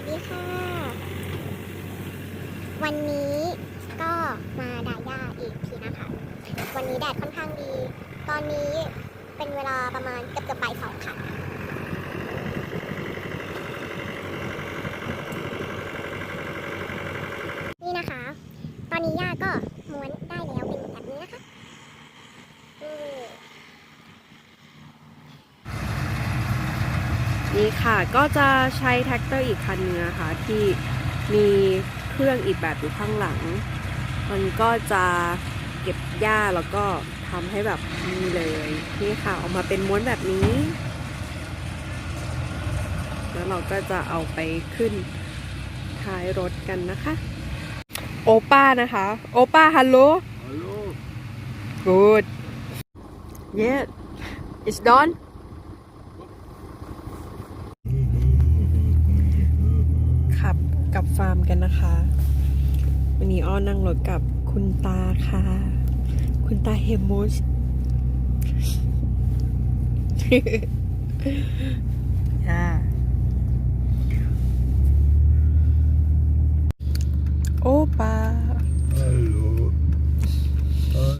วัสดีค่ะ วันนี้ก็มาดาย่าอีกทีนะคะ วันนี้แดดค่อนข้างดี ตอนนี้เป็นเวลาประมาณเกือบเกือบบ่ายสองค่ะ นี่นะคะ ตอนนี้ย่าก็ม้วนได้แล้วเป็นแบบนี้นะคะอืม นี่ค่ะ ก็จะใช้แท็กเตอร์อีกคันนึงนะคะที่มีเครื่องอีกแบบอยู่ข้างหลัง มันก็จะเก็บหญ้าแล้วก็ทำให้แบบนี่เลยนี่ค่ะออกมาเป็นม้วนแบบนี้ แล้วเราก็จะเอาไปขึ้นท้ายรถกันนะคะ โอป้านะคะ โอป้าฮัลโหล Hallo. good yeah it's done ขับก ลับฟาร์มกันนะคะ วันนี้อ้อนั่งรถกับคุณตาค่ะ คุณตาเฮมูสค่ะ